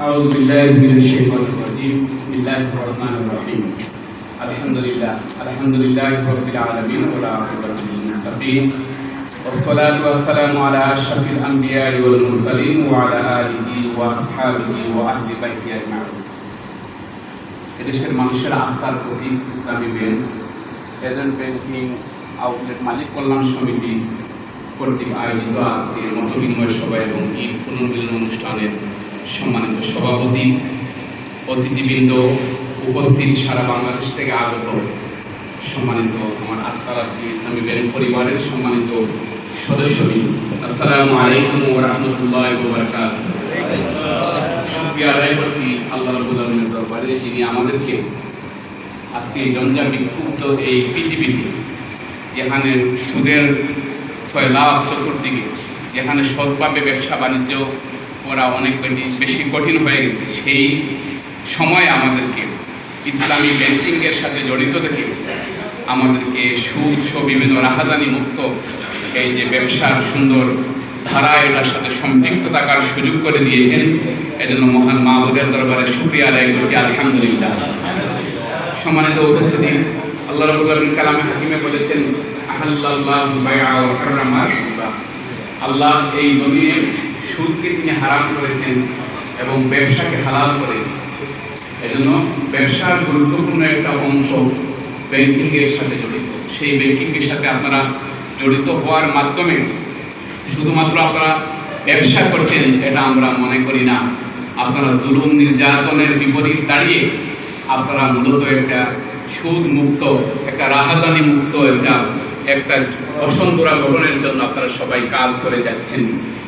أعوذ بالله من الشيطان الرجيم بسم الله الرحمن الرحيم الحمد لله الحمد لله رب العالمين والعاقبة للمتقين والصلاة والسلام على أشرف الأنبياء والمرسلين وعلى آله وأصحابه وأهل بيته أجمعين এদেশের মানুষের আস্থার প্রতীক Islami bank agent banking outlet মালিক কল্যাণ সমিতি কর্তৃক আয়োজিত আজকের মত বিনিময় সভা এবং ঈদ পুনর্মিলন অনুষ্ঠানের সম্মানিত সভাপতি, অতিথিবৃন্দ উপস্থিত সারা বাংলাদেশ থেকে আগত সম্মানিত আমার আত্মার ইসলামী ব্যাংক পরিবারের সম্মানিত সদস্যবৃন্দ। আসসালামু আলাইকুম আদায় করছি আল্লাহ রাব্বুল দরবারে, যিনি আমাদেরকে আজকে জঞ্জা বিক্ষুব্ধ এই পৃথিবীতে, যেখানে সুদের ছয় লাভ চতুর্দিকে, যেখানে সৎভাবে ব্যবসা বাণিজ্য করা অনেক বেশি- কঠিন হয়ে গেছে। সেই সময় আমাদেরকে ইসলামী ব্যাংকিংয়ের সাথে জড়িত থেকে আমাদেরকে সুদ সহ বিভিন্ন রাহাজানি মুক্ত এই যে ব্যবসার সুন্দর ধারা, এটার সাথে সম্পৃক্ত থাকার সুযোগ করে দিয়েছেন। এজন্য মহান মাহবুদের দরবারে শুক্রিয়া আদায় করছি, আলহামদুলিল্লাহ। সম্মানিত উপস্থিতি, আল্লাহ রাব্বুল আলামিন কালামে হাকিমে বলেছেন হারামা রিবা আল্লাহ এই জমিনে সুদকে তিনি হারাম করেছেন এবং ব্যবসাকে হালাল করে। এজন্য ব্যবসার গুরুত্বপূর্ণ একটা অংশ ব্যাংকিংয়ের সাথে জড়িত। সেই ব্যাংকিংয়ের সাথে আপনারা জড়িত হওয়ার মাধ্যমে শুধুমাত্র আপনারা ব্যবসা করছেন, এটা আমরা মনে করি না। আপনারা জুলুম নির্যাতনের বিপরীত দাঁড়িয়ে আপনারা মূলত একটা সুদ মুক্ত একটা রাহাদানি মুক্ত একটা একটা বসন্তরা গঠনের জন্য আপনারা সবাই কাজ করে যাচ্ছেন।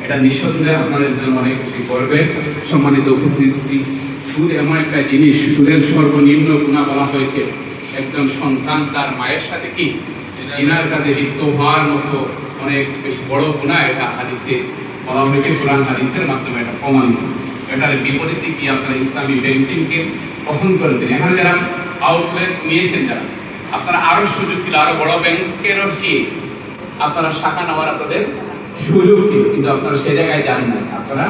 এটা নিঃসন্দেহে আপনাদের জন্য অনেক বেশি গর্বের সম্মানিত উপস্থিতি সুদ এমন একটা জিনিস সুদের সর্বনিম্ন গুণা বলা হয়েছে একজন সন্তান তার মায়ের সাথে কি? জিনার কাজে লিপ্ত হওয়ার মতো অনেক বেশ বড় গুণা এটা হাদিসে বলা হয়েছে, কোরআন হাদিসের মাধ্যমে এটা প্রমাণিত। এটার বিপরীতে কি আপনারা ইসলামী ব্যাংকিংকে গ্রহণ করেছেন? এখানে যারা আউটলেট নিয়েছেন যারা আপনারা আরও সুযোগ ছিল আরও বড় ব্যাংকেরও কি আপনারা শাখা নেওয়ার আপনাদের সুযোগ ছিল কিন্তু আপনারা সে জায়গায় যান না আপনারা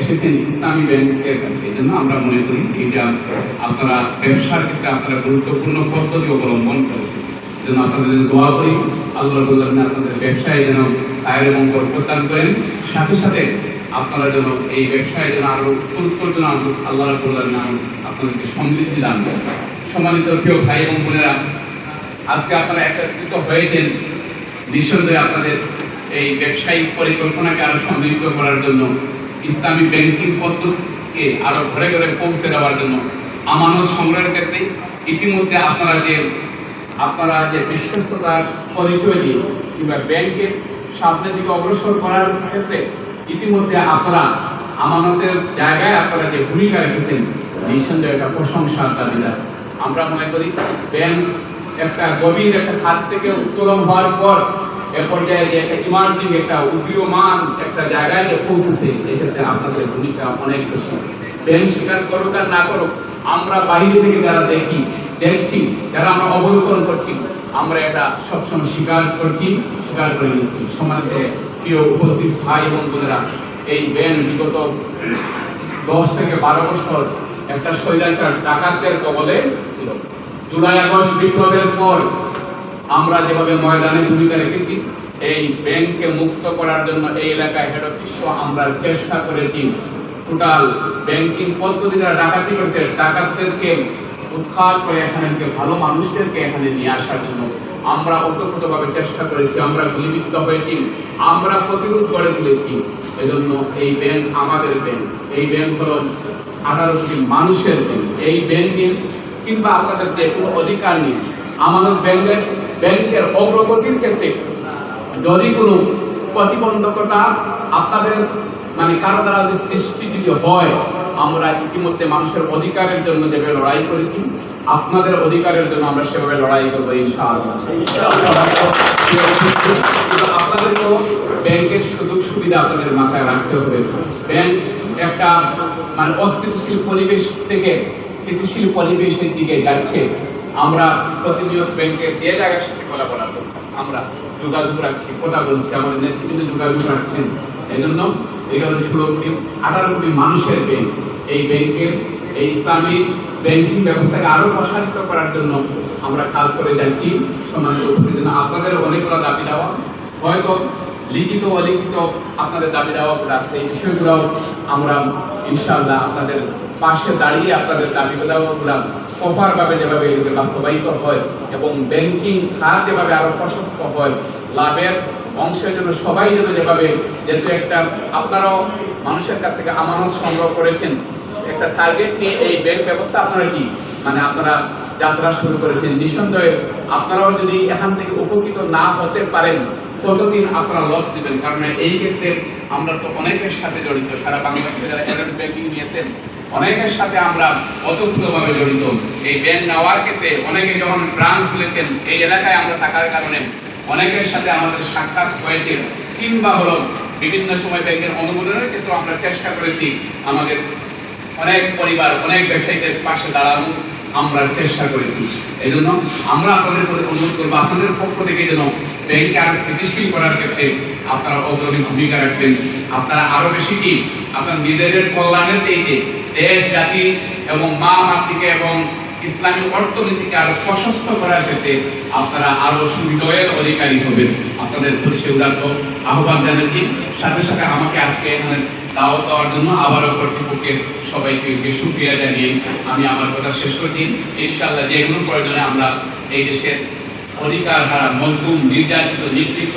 এসেছেন ইসলামী ব্যাংকের কাছে, এই জন্য আমরা মনে করি এটা আপনারা ব্যবসার ক্ষেত্রে আপনারা গুরুত্বপূর্ণ পদ্ধতি অবলম্বন করেছেন। যেন আপনাদের দোয়া করি, আল্লাহ আপনাদের ব্যবসায় যেন আয়ের এবং প্রদান করেন। সাথে সাথে আপনারা যেন এই ব্যবসায় যেন আরও উত্তর যেন আল্লাহ আপনাদেরকে সমৃদ্ধি দান সম্মানিত প্রিয় ভাই এবং বোনেরা আজকে আপনারা একত্রিত হয়েছেন নিঃসন্দেহে আপনাদের এই ব্যবসায়িক পরিকল্পনাকে আরও সমৃদ্ধ করার জন্য ইসলামী ব্যাংকিং পদ্ধতিকে আরও ঘরে ঘরে পৌঁছে দেওয়ার জন্য আমানত সংগ্রহের ক্ষেত্রে ইতিমধ্যে আপনারা যে আপনারা যে বিশ্বস্ততার পরিচয় দিয়ে কিংবা ব্যাংকের সামনের দিকে অগ্রসর করার ক্ষেত্রে ইতিমধ্যে আপনারা আমানতের জায়গায় আপনারা যে ভূমিকা রেখেছেন, নিঃসন্দেহে একটা প্রশংসার দাবিদার। আমরা মনে করি ব্যাংক একটা গভীর একটা খাত থেকে উত্তোলন হওয়ার পর এ পর্যায়ে যে একটা ইমার্জিং একটা উদীয়মান একটা জায়গায় যে পৌঁছেছে, এক্ষেত্রে আপনাদের ভূমিকা অনেক বেশি। ব্যাংক স্বীকার করুক আর না করুক, আমরা বাইরে থেকে যারা দেখি, দেখছি, যারা আমরা অবলোকন করছি, আমরা এটা সবসময় স্বীকার করছি, স্বীকার করে নিচ্ছি। সমাজে প্রিয় উপস্থিত ভাই এবং বোনেরা, এই ব্যাংক বিগত দশ থেকে বারো বছর একটা স্বৈরাচার ডাকাতদের কবলে ছিল। জুলাই আগস্ট বিপ্লবের পর আমরা যেভাবে ময়দানে ভূমিকা রেখেছি, এই ব্যাংককে মুক্ত করার জন্য এই এলাকায় হেড অফিস আমরা চেষ্টা করেছি। টোটাল ব্যাংকিং পদ্ধতি যারা ডাকাতি করতে, ডাকাতদেরকে উৎখাত করে এখানে ভালো মানুষদেরকে এখানে নিয়ে আসার জন্য আমরা ওতপ্রোতভাবে চেষ্টা করেছি, আমরা গুলিবিদ্ধ হয়েছি, আমরা প্রতিরোধ করে তুলেছি। এজন্য এই ব্যাংক আমাদের ব্যাংক এই ব্যাংক হল আঠারো কোটি মানুষের ব্যাংক এই ব্যাংকে কিংবা আপনাদের যে কোনো অধিকার নেই আমাদের ব্যাংকের ব্যাংকের অগ্রগতির ক্ষেত্রে যদি কোনো প্রতিবন্ধকতা আপনাদের মানে কারও দ্বারা যদি সৃষ্টি যদি হয়, আমরা ইতিমধ্যে মানুষের অধিকারের জন্য যেভাবে লড়াই করেছি, আপনাদের অধিকারের জন্য আমরা সেভাবে লড়াই করব কিন্তু আপনাদেরকেও ব্যাংকের সুযোগ সুবিধা আপনাদের মাথায় রাখতে হবে। ব্যাংক একটা মানে অস্থিতিশীল পরিবেশ থেকে স্থিতিশীল পরিবেশের দিকে যাচ্ছে, আমরা প্রতিনিয়ত ব্যাংকের যে জায়গার সাথে কথা বলা আমরা যোগাযোগ রাখছি, কথা বলছি, আমাদের নেতৃবৃন্দ যোগাযোগ রাখছেন। এই জন্য এখানে ষোলো কোটি আঠারো কোটি মানুষের ব্যাংক এই ব্যাংকের, এই ইসলামী ব্যাংকিং ব্যবস্থাকে আরও প্রসারিত করার জন্য আমরা কাজ করে যাচ্ছি। সম্মানিত উপস্থিত আপনাদের অনেকগুলো দাবি দেওয়া হয়তো লিখিত অলিখিত আপনাদের দাবি দেওয়াগুলো আছে এই আমরা ইনশাআল্লাহ আপনাদের পাশে দাঁড়িয়ে আপনাদের দাবি দেওয়াগুলো প্রপারভাবে যেভাবে এগুলো বাস্তবায়িত হয় এবং ব্যাংকিং খাত যেভাবে আরও প্রশস্ত হয়, লাভের অংশের জন্য সবাই যেন যেভাবে যেহেতু একটা আপনারাও মানুষের কাছ থেকে আমানত সংগ্রহ করেছেন, একটা টার্গেট নিয়ে এই ব্যাংক ব্যবস্থা আপনারা কি? মানে আপনারা যাত্রা শুরু করেছেন। নিঃসন্দেহে আপনারাও যদি এখান থেকে উপকৃত না হতে পারেন ততদিন আপনারা লস দিবেন। কারণ এই ক্ষেত্রে আমরা তো অনেকের সাথে জড়িত। সারা বাংলাদেশে যারা এলএন ব্যাংকিং নিয়েছেন অনেকের সাথে আমরা অতপ্রতভাবে জড়িত। এই ব্যাংক নেওয়ার ক্ষেত্রে অনেকে যখন ব্রাঞ্চ খুলেছেন, এই এলাকায় আমরা থাকার কারণে অনেকের সাথে আমাদের সাক্ষাৎ হয়েছে। কিংবা হলো বিভিন্ন সময় ব্যাংকের অনুমোদনের ক্ষেত্রে আমরা চেষ্টা করেছি আমাদের অনেক পরিবার, অনেক ব্যবসায়ীদের পাশে দাঁড়ানো। আমরা চেষ্টা করেছি এই জন্য আমরা আপনাদের প্রতি অনুরোধ করব, আপনাদের পক্ষ থেকে যেন ব্যাংকে আরও স্থিতিশীল করার ক্ষেত্রে আপনারা অগ্রণী ভূমিকা রাখবেন। আপনারা আরও বেশি কি? আপনার নিজেদের কল্যাণের চাইতে দেশ, জাতি এবং মা মাতৃকে এবং ইসলামী অর্থনীতিকে আরও প্রশস্ত করার ক্ষেত্রে আপনারা আরও সুবিধয়ের অধিকারী হবেন। আপনাদের প্রতি সেগুলাত আহ্বান জানাচ্ছি। সাথে সাথে আমাকে আজকে এখানে দাওয়াত দেওয়ার জন্য আবারও কর্তৃপক্ষের সবাইকে সুক্রিয়া জানিয়ে আমি আমার কথা শেষ করছি। ইনশাআল্লাহ কোনো প্রয়োজনে আমরা এই দেশের অধিকার হারা, মজলুম, নির্যাতিত নিশ্চিত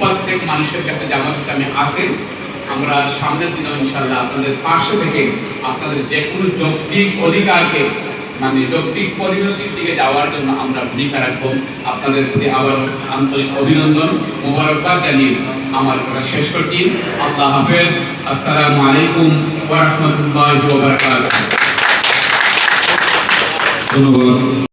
প্রত্যেক মানুষের কাছে জামাত ইসলামে আসে আমরা সামনের দিনে ইনশাআল্লাহ আপনাদের পাশে থেকে আপনাদের যে কোনো যৌক্তিক অধিকারকে মানে যৌক্তিক পরিণতির দিকে যাওয়ার জন্য আমরা ভূমিকা রাখব। আপনাদের প্রতি আবার আন্তরিক অভিনন্দন, মোবারকবাদ জানিয়ে আমার কথা শেষ করছি। আল্লাহ হাফেজ। আসসালামু আলাইকুম ওয়া ধন্যবাদ।